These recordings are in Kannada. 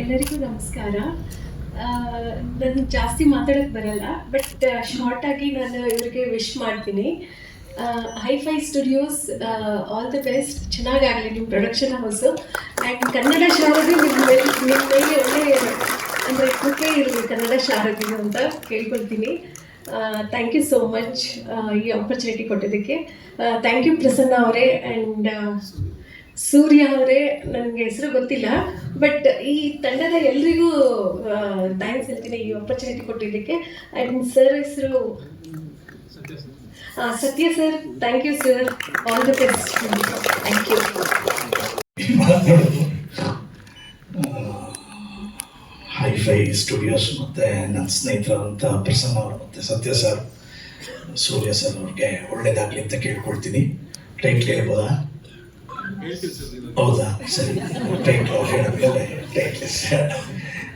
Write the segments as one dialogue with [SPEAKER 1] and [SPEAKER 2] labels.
[SPEAKER 1] ಎಲ್ಲರಿಗೂ ನಮಸ್ಕಾರ. ನಾನು ಜಾಸ್ತಿ ಮಾತಾಡೋಕ್ಕೆ ಬರಲ್ಲ ಬಟ್ ಶಾರ್ಟ್ ಆಗಿ ನಾನು ಇವರಿಗೆ ವಿಶ್ ಮಾಡ್ತೀನಿ. Hi fi studios all the best ಚೆನ್ನಾಗಾಗಲಿ ನಿಮ್ಮ production house and Kannada Sharadi ನಿಮ್ಮ ನಿಮ್ಮ ಮೇಲೆ ಒಳ್ಳೆಯ ಅಂದರೆ ಕೃಪೆ ಇರಲಿ ಕನ್ನಡ ಶಾರದಿ ಅಂತ ಕೇಳ್ಕೊಳ್ತೀನಿ. ಥ್ಯಾಂಕ್ ಯು ಸೋ ಮಚ್ ಈ ಆಪರ್ಚುನಿಟಿ ಕೊಟ್ಟಿದ್ದಕ್ಕೆ. ಥ್ಯಾಂಕ್ ಯು ಪ್ರಸನ್ನ ಅವರೇ ಆ್ಯಂಡ್ ಸೂರ್ಯ ಅವರೇ, ನನಗೆ ಹೆಸರು ಗೊತ್ತಿಲ್ಲ ಬಟ್ ಈ ತಂಡದ ಎಲ್ರಿಗೂ ಥ್ಯಾಂಕ್ಸ್ ಹೇಳ್ತೀನಿ ಈ ಆಪರ್ಚುನಿಟಿ ಕೊಟ್ಟಿದ್ದಕ್ಕೆ. ಆ್ಯಂಡ್ ಸರ್ ಹೆಸರು Satya sir thank you sir all the best thank you
[SPEAKER 2] hi hi fi studios ಮತ್ತು ನನ್ನ ಸ್ನೇಹಿತರಾದಂಥ ಪ್ರಸನ್ನ ಅವರು ಮತ್ತು ಸತ್ಯ ಸರ್ ಸೂರ್ಯ ಸರ್ ಅವ್ರಿಗೆ ಒಳ್ಳೇದಾಗಲಿ ಅಂತ ಕೇಳ್ಕೊಳ್ತೀನಿ. ಟೈಟ್ಲ್ ಹೇಳ್ಬೋದಾ ಹೌದಾ? ಸರಿ. ಹೇಳಿದ್ಮೇಲೆ ಟೈಟ್ಲ್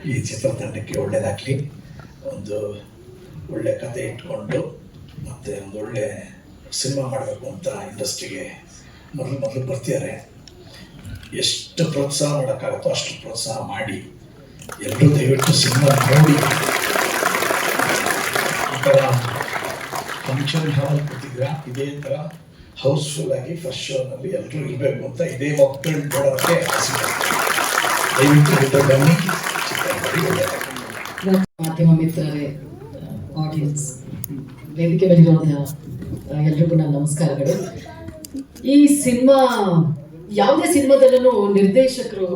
[SPEAKER 2] ಈ ಚಿತ್ರತಂಡಕ್ಕೆ ಒಳ್ಳೆಯದಾಗಲಿ ಒಂದು ಒಳ್ಳೆ ಕತೆ ಇಟ್ಕೊಂಡು ಮತ್ತು ಒಂದು ಒಳ್ಳೆ ಸಿನಿಮಾ ಮಾಡಬೇಕು ಅಂತ ಇಂಡಸ್ಟ್ರಿಗೆ ಮೊದಲು ಮೊದಲು ಬರ್ತಿದ್ದಾರೆ ಎಷ್ಟು ಪ್ರೋತ್ಸಾಹ ಮಾಡೋಕ್ಕಾಗುತ್ತೋ ಅಷ್ಟು ಪ್ರೋತ್ಸಾಹ ಮಾಡಿ ಎಲ್ಲರೂ ದಯವಿಟ್ಟು ಸಿನಿಮಾ ನೋಡಿ. ಥರ ಫಂಕ್ಷನ್ ಹಾಲ್ ಕೊಟ್ಟಿದ್ರ ಇದೇ ಥರ ಹೌಸ್ಫುಲ್ ಆಗಿ ಫಸ್ಟ್ ಶೋನಲ್ಲಿ ಎಲ್ಲರೂ ಇರಬೇಕು ಅಂತ ಇದೇ ಮಕ್ಕಳು ಕೊಡೋಕ್ಕೆ ಆಸೆ. ದಯವಿಟ್ಟು ಬನ್ನಿ.
[SPEAKER 3] ಮಾಧ್ಯಮ ಮಿತ್ರರೇ ಆಡಿಯನ್ಸ್ ವೇದಿಕೆ ಬಂದಿರೋದ ಎಲ್ರಿಗೂ ನನ್ನ ನಮಸ್ಕಾರಗಳು. ಈ ಸಿನಿಮಾ, ಯಾವುದೇ ಸಿನಿಮಾದಲ್ಲೂ ನಿರ್ದೇಶಕರು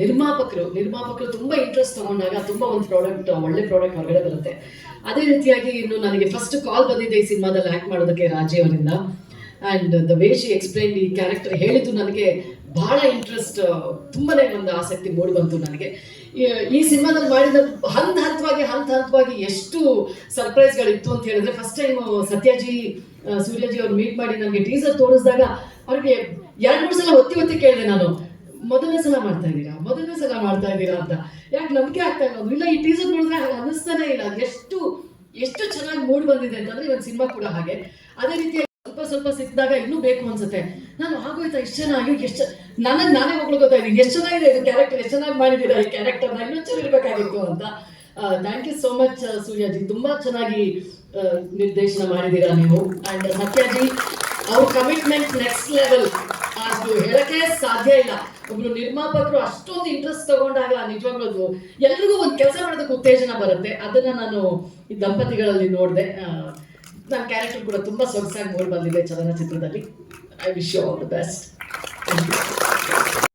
[SPEAKER 3] ನಿರ್ಮಾಪಕರು ನಿರ್ಮಾಪಕರು ತುಂಬಾ ಇಂಟ್ರೆಸ್ಟ್ ತಗೊಂಡಾಗ ತುಂಬಾ ಒಂದು ಪ್ರಾಡಕ್ಟ್ ಒಳ್ಳೆ ಪ್ರಾಡಕ್ಟ್ ಹೊರಗಡೆ ಬರುತ್ತೆ. ಅದೇ ರೀತಿಯಾಗಿ ಇನ್ನು ನನಗೆ ಫಸ್ಟ್ ಕಾಲ್ ಬಂದಿದೆ ಈ ಸಿನಿಮಾದಲ್ಲಿ ಆಕ್ಟ್ ಮಾಡೋದಕ್ಕೆ ರಾಜಿ ಅವರಿಂದ. And the way she explain ಈ ಕ್ಯಾರೆಕ್ಟರ್ ಹೇಳಿದ್ದು ನನಗೆ ಬಹಳ ಇಂಟ್ರೆಸ್ಟ್ ತುಂಬಾನೇ ಒಂದು ಆಸಕ್ತಿ ಮೂಡಿ ಬಂತು ನನಗೆ. ಈ- ಸಿನಿಮಾದಲ್ಲಿ ಮಾಡಿದ ಹಂತ ಹಂತವಾಗಿ ಹಂತ ಹಂತವಾಗಿ ಎಷ್ಟು ಸರ್ಪ್ರೈಸ್ಗಳಿತ್ತು ಅಂತ ಹೇಳಿದ್ರೆ ಫಸ್ಟ್ ಟೈಮ್ ಸತ್ಯಾಜಿ ಸೂರ್ಯಜಿ ಅವ್ರು ಮೀಟ್ ಮಾಡಿ ನನಗೆ ಟೀಸರ್ ತೋರಿಸಿದಾಗ ಅವ್ರಿಗೆ ಎರಡು, ಮೂರು ಸಲ ಒತ್ತಿ ಒತ್ತಿ ಕೇಳಿದೆ ನಾನು, ಮೊದಲನೇ ಸಲ ಮಾಡ್ತಾ ಇದ್ದೀರಾ? ಮೊದಲನೇ ಸಲ ಮಾಡ್ತಾ ಇದ್ದೀರಾ ಅಂತ. ಯಾಕೆ ನಂಬಿಕೆ ಆಗ್ತಾ ಇಲ್ಲ ಇಲ್ಲ, ಈ ಟೀಸರ್ ನೋಡಿದ್ರೆ ಹಾಗೆ ಅನ್ನಿಸ್ತಾನೆ ಇಲ್ಲ. ಎಷ್ಟು ಎಷ್ಟು ಚೆನ್ನಾಗಿ ಮೂಡ್ ಬಂದಿದೆ ಅಂತಂದ್ರೆ ಇವನ್ ಸಿನಿಮಾ ಕೂಡ ಹಾಗೆ. ಅದೇ ರೀತಿ ಸ್ವಲ್ಪ ಸಿಕ್ಕಿದಾಗ ಇನ್ನೂ ಬೇಕು ಅನ್ಸುತ್ತೆ. ನಾನು ಆಗೋಯ್ತಾ ಎಷ್ಟು ಚೆನ್ನಾಗಿ ಎಷ್ಟು ನನಗೆ ನಾನೇ ಮಕ್ಕಳು ಇದ್ದೀನಿ. ಎಷ್ಟು ಚೆನ್ನಾಗಿದೆ ಇದು ಕ್ಯಾರೆಕ್ಟರ್ ಎಷ್ಟು ಚೆನ್ನಾಗಿ ಮಾಡಿದ್ದೀರಾ? ಈ ಕ್ಯಾರೆಕ್ಟರ್ನ ಇನ್ನೂ ಚೆನ್ನಾಗಿರ್ಬೇಕಾಗಿತ್ತು ಅಂತ. Thank you so much Suryaji. ತುಂಬಾ ಚೆನ್ನಾಗಿ ನಿರ್ದೇಶನ ಮಾಡಿದ್ದೀರಾ ನೀವು. ಅಂಡ್ ಸತ್ಯಾಜಿ, ಅವ್ರ ಕಮಿಟ್ಮೆಂಟ್ ನೆಕ್ಸ್ಟ್ ಲೆವೆಲ್ ಅದು ಹೇಳಕ್ಕೆ ಸಾಧ್ಯ ಇಲ್ಲ. ಒಬ್ರು ನಿರ್ಮಾಪಕರು ಅಷ್ಟೊಂದು ಇಂಟ್ರೆಸ್ಟ್ ತಗೊಂಡಾಗ ನಿಜವಾಗ್ಲೂ ಎಲ್ರಿಗೂ ಒಂದು ಕೆಲಸ ಮಾಡೋದಕ್ಕೆ ಉತ್ತೇಜನ ಬರುತ್ತೆ. ಅದನ್ನ ನಾನು ಈ ದಂಪತಿಗಳಲ್ಲಿ ನೋಡಿದೆ. ನನ್ನ ಕ್ಯಾರೆಕ್ಟರ್ ಕೂಡ ತುಂಬಾ ಸೊಗಸಾಗಿ ಮೂಡಿ ಬಂದಿದೆ ಚಲನಚಿತ್ರದಲ್ಲಿ. I wish you all the best